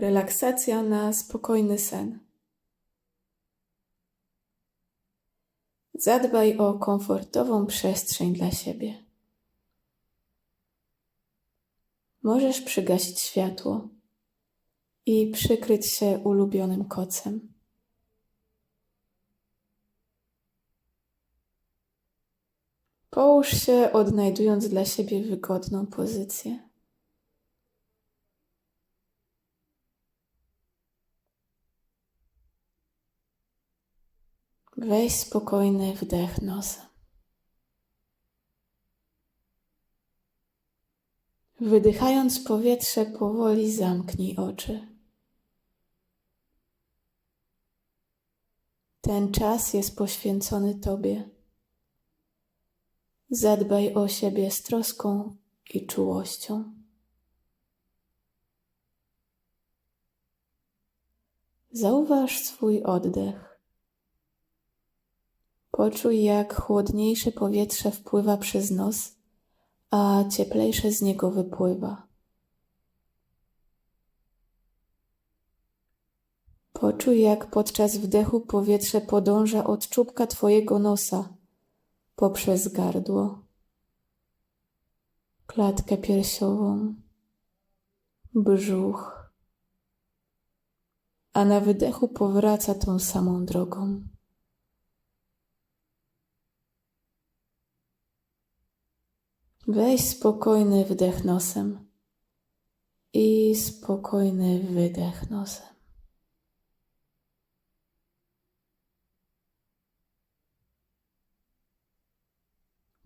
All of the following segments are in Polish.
Relaksacja na spokojny sen. Zadbaj o komfortową przestrzeń dla siebie. Możesz przygasić światło i przykryć się ulubionym kocem. Połóż się, odnajdując dla siebie wygodną pozycję. Weź spokojny wdech nosem. Wydychając powietrze, powoli zamknij oczy. Ten czas jest poświęcony Tobie. Zadbaj o siebie z troską i czułością. Zauważ swój oddech. Poczuj, jak chłodniejsze powietrze wpływa przez nos, a cieplejsze z niego wypływa. Poczuj, jak podczas wdechu powietrze podąża od czubka Twojego nosa poprzez gardło, klatkę piersiową, brzuch, a na wydechu powraca tą samą drogą. Weź spokojny wdech nosem i spokojny wydech nosem.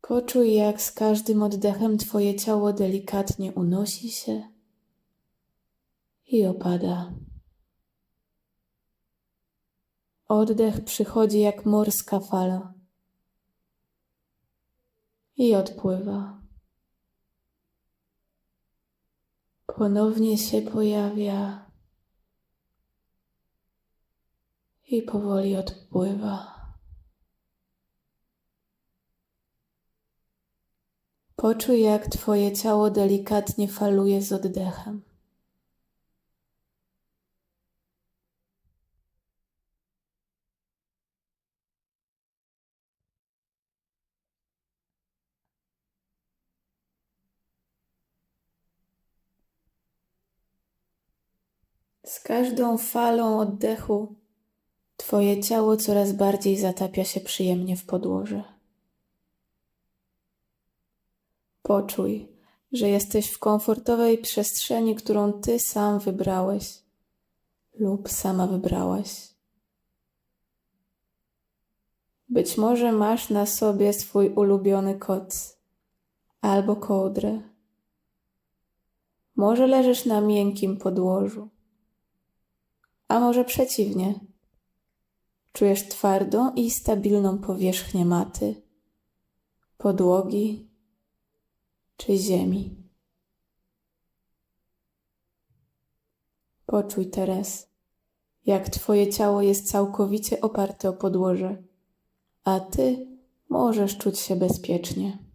Poczuj, jak z każdym oddechem Twoje ciało delikatnie unosi się i opada. Oddech przychodzi jak morska fala i odpływa. Ponownie się pojawia i powoli odpływa. Poczuj, jak Twoje ciało delikatnie faluje z oddechem. Z każdą falą oddechu Twoje ciało coraz bardziej zatapia się przyjemnie w podłoże. Poczuj, że jesteś w komfortowej przestrzeni, którą Ty sam wybrałeś lub sama wybrałaś. Być może masz na sobie swój ulubiony koc albo kołdrę. Może leżysz na miękkim podłożu a może przeciwnie. Czujesz twardą i stabilną powierzchnię maty, podłogi czy ziemi. Poczuj teraz, jak Twoje ciało jest całkowicie oparte o podłoże, a Ty możesz czuć się bezpiecznie.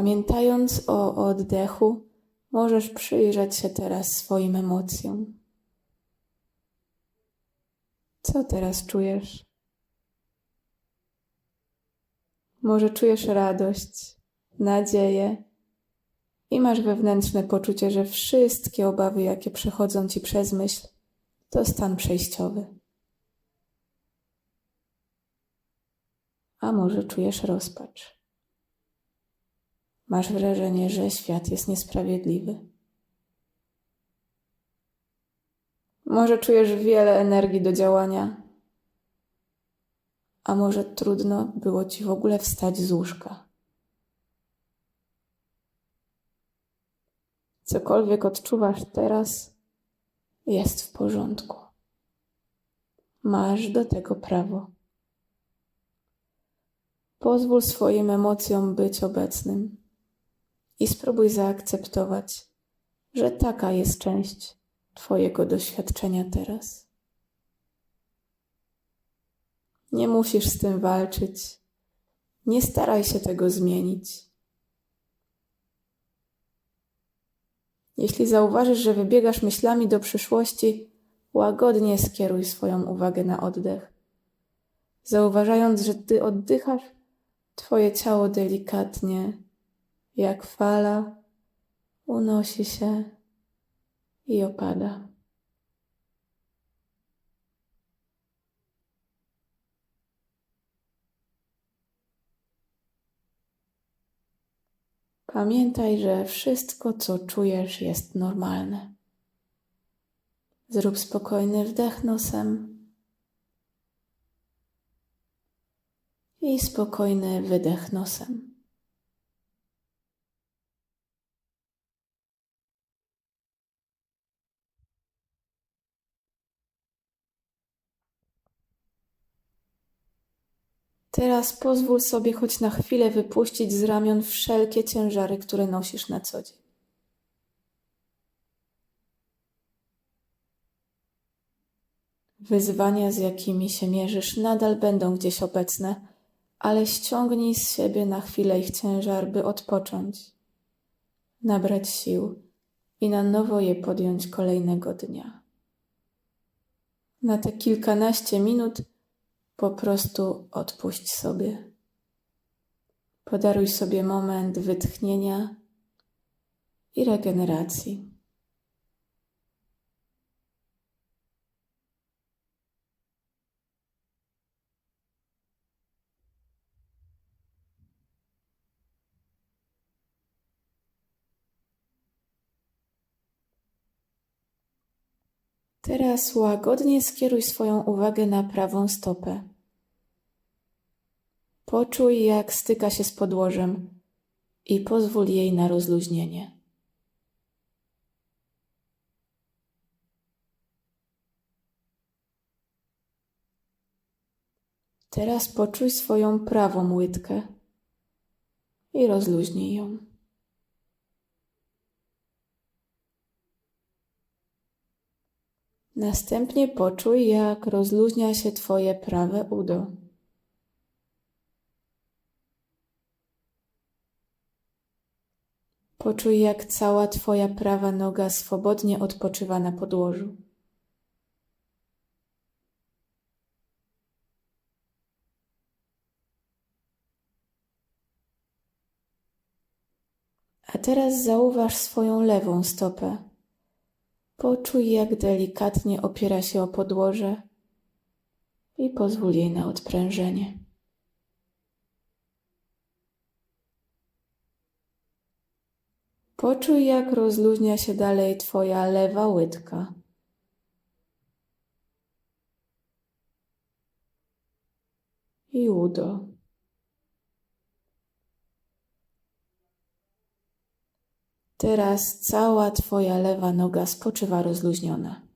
Pamiętając o oddechu, możesz przyjrzeć się teraz swoim emocjom. Co teraz czujesz? Może czujesz radość, nadzieję i masz wewnętrzne poczucie, że wszystkie obawy, jakie przechodzą ci przez myśl, to stan przejściowy. A może czujesz rozpacz? Masz wrażenie, że świat jest niesprawiedliwy. Może czujesz wiele energii do działania, a może trudno było ci w ogóle wstać z łóżka. Cokolwiek odczuwasz teraz, jest w porządku. Masz do tego prawo. Pozwól swoim emocjom być obecnym i spróbuj zaakceptować, że taka jest część Twojego doświadczenia teraz. Nie musisz z tym walczyć Nie staraj się tego zmienić. Jeśli zauważysz, że wybiegasz myślami do przyszłości, łagodnie skieruj swoją uwagę na oddech. Zauważając, że ty oddychasz, twoje ciało delikatnie, jak fala, unosi się i opada. Pamiętaj, że wszystko, co czujesz, jest normalne. Zrób spokojny wdech nosem i spokojny wydech nosem. Teraz pozwól sobie choć na chwilę wypuścić z ramion wszelkie ciężary, które nosisz na co dzień. Wyzwania, z jakimi się mierzysz, nadal będą gdzieś obecne, ale ściągnij z siebie na chwilę ich ciężar, by odpocząć, nabrać sił i na nowo je podjąć kolejnego dnia. Na te kilkanaście minut po prostu odpuść sobie. Podaruj sobie moment wytchnienia i regeneracji. Teraz łagodnie skieruj swoją uwagę na prawą stopę. Poczuj, jak styka się z podłożem i pozwól jej na rozluźnienie. Teraz poczuj swoją prawą łydkę i rozluźnij ją. Następnie poczuj, jak rozluźnia się Twoje prawe udo. Poczuj, jak cała Twoja prawa noga swobodnie odpoczywa na podłożu. A teraz zauważ swoją lewą stopę. Poczuj, jak delikatnie opiera się o podłoże i pozwól jej na odprężenie. Poczuj, jak rozluźnia się dalej Twoja lewa łydka. I udo. Teraz cała Twoja lewa noga spoczywa rozluźniona.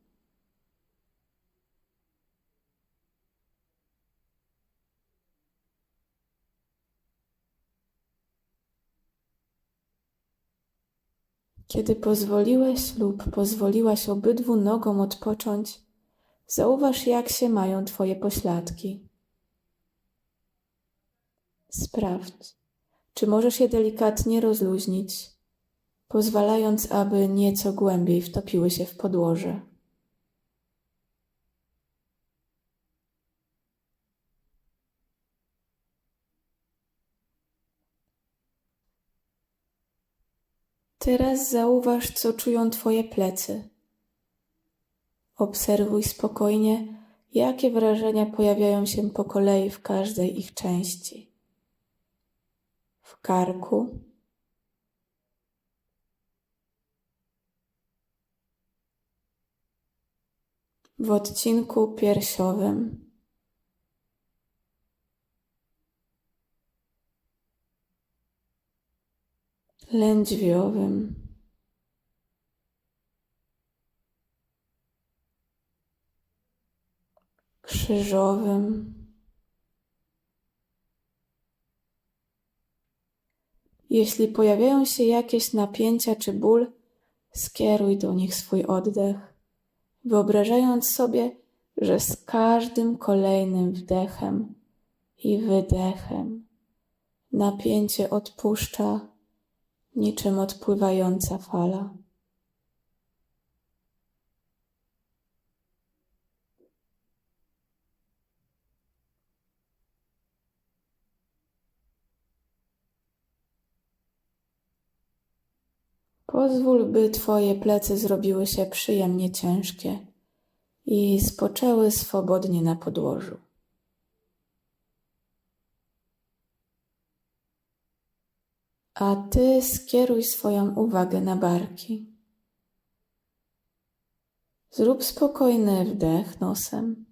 Kiedy pozwoliłeś lub pozwoliłaś obydwu nogom odpocząć, zauważ, jak się mają Twoje pośladki. Sprawdź, czy możesz je delikatnie rozluźnić, pozwalając, aby nieco głębiej wtopiły się w podłoże. Teraz zauważ, co czują Twoje plecy. Obserwuj spokojnie, jakie wrażenia pojawiają się po kolei w każdej ich części. W karku, w odcinku piersiowym. Lędźwiowym. Krzyżowym. Jeśli pojawiają się jakieś napięcia czy ból, skieruj do nich swój oddech, wyobrażając sobie, że z każdym kolejnym wdechem i wydechem Napięcie odpuszcza, niczym odpływająca fala. Pozwól, by Twoje plecy zrobiły się przyjemnie ciężkie i spoczęły swobodnie na podłożu. A Ty skieruj swoją uwagę na barki. Zrób spokojny wdech nosem.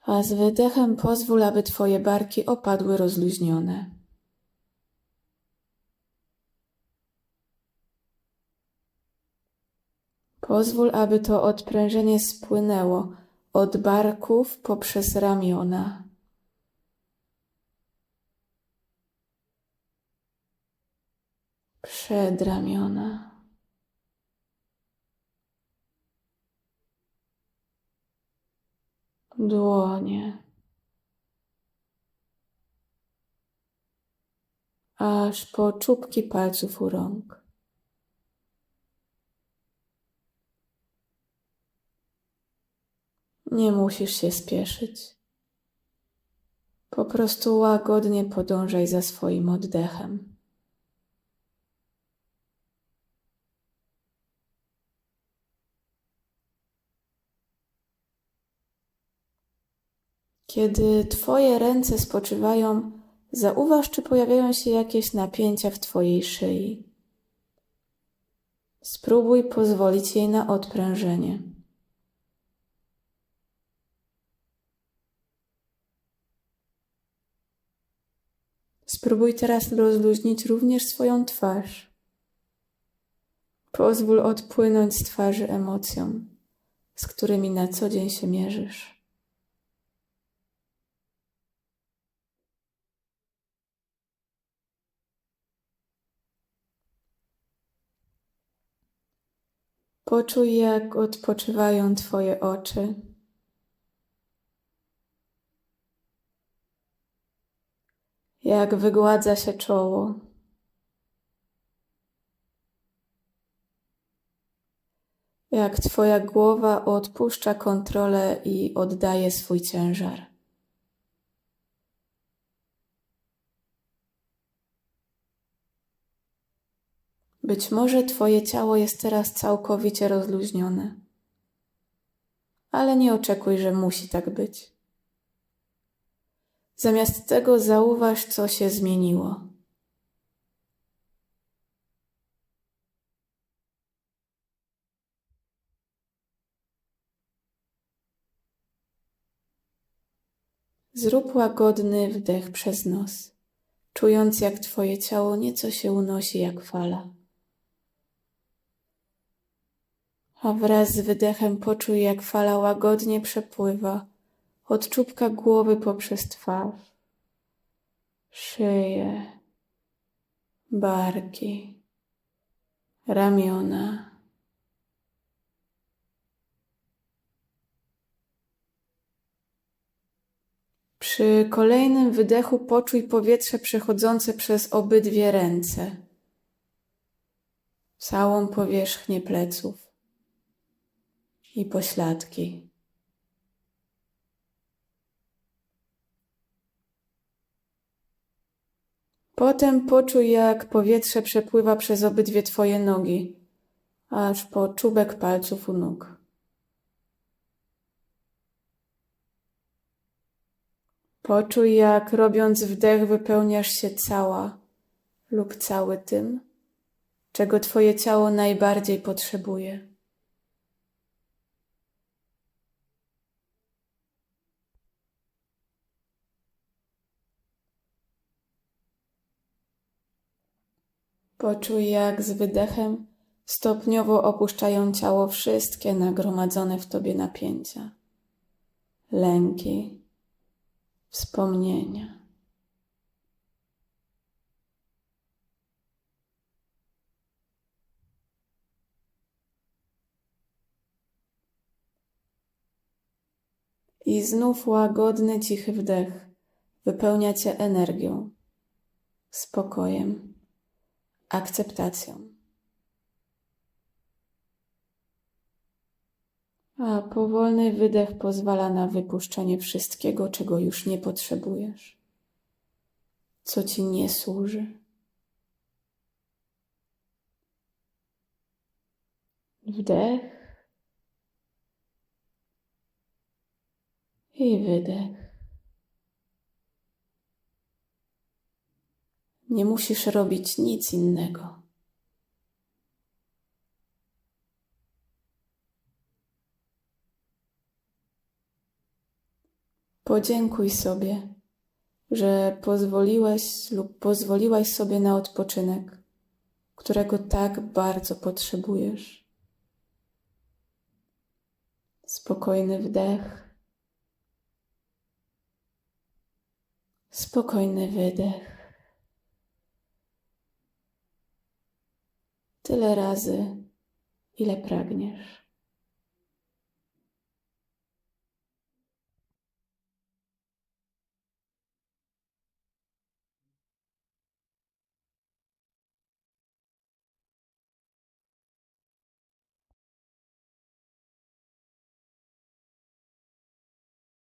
A z wydechem pozwól, aby Twoje barki opadły rozluźnione. Pozwól, aby to odprężenie spłynęło od barków poprzez ramiona. Przedramiona. Dłonie. Aż po czubki palców u rąk. Nie musisz się spieszyć. Po prostu łagodnie podążaj za swoim oddechem. Kiedy Twoje ręce spoczywają, zauważ, czy pojawiają się jakieś napięcia w Twojej szyi. Spróbuj pozwolić jej na odprężenie. Spróbuj teraz rozluźnić również swoją twarz. Pozwól odpłynąć z twarzy emocjom, z którymi na co dzień się mierzysz. Poczuj, jak odpoczywają Twoje oczy. Jak wygładza się czoło. Jak Twoja głowa odpuszcza kontrolę i oddaje swój ciężar. Być może Twoje ciało jest teraz całkowicie rozluźnione, ale nie oczekuj, że musi tak być. Zamiast tego zauważ, co się zmieniło. Zrób łagodny wdech przez nos, czując jak Twoje ciało nieco się unosi jak fala. A wraz z wydechem poczuj, jak fala łagodnie przepływa od czubka głowy poprzez twarz, szyję, barki, ramiona. Przy kolejnym wydechu poczuj powietrze przechodzące przez obydwie ręce, całą powierzchnię pleców i pośladki. Potem poczuj, jak powietrze przepływa przez obydwie Twoje nogi, aż po czubek palców u nóg. Poczuj, jak robiąc wdech wypełniasz się cała lub cały tym, czego Twoje ciało najbardziej potrzebuje. Poczuj, jak z wydechem stopniowo opuszczają ciało wszystkie nagromadzone w tobie napięcia, lęki, wspomnienia. I znów łagodny, cichy wdech wypełnia cię energią, spokojem, akceptacją. A powolny wydech pozwala na wypuszczenie wszystkiego, czego już nie potrzebujesz, co ci nie służy. Wdech i wydech. Nie musisz robić nic innego. Podziękuj sobie, że pozwoliłeś lub pozwoliłaś sobie na odpoczynek, którego tak bardzo potrzebujesz. Spokojny wdech, spokojny wydech. Tyle razy, ile pragniesz.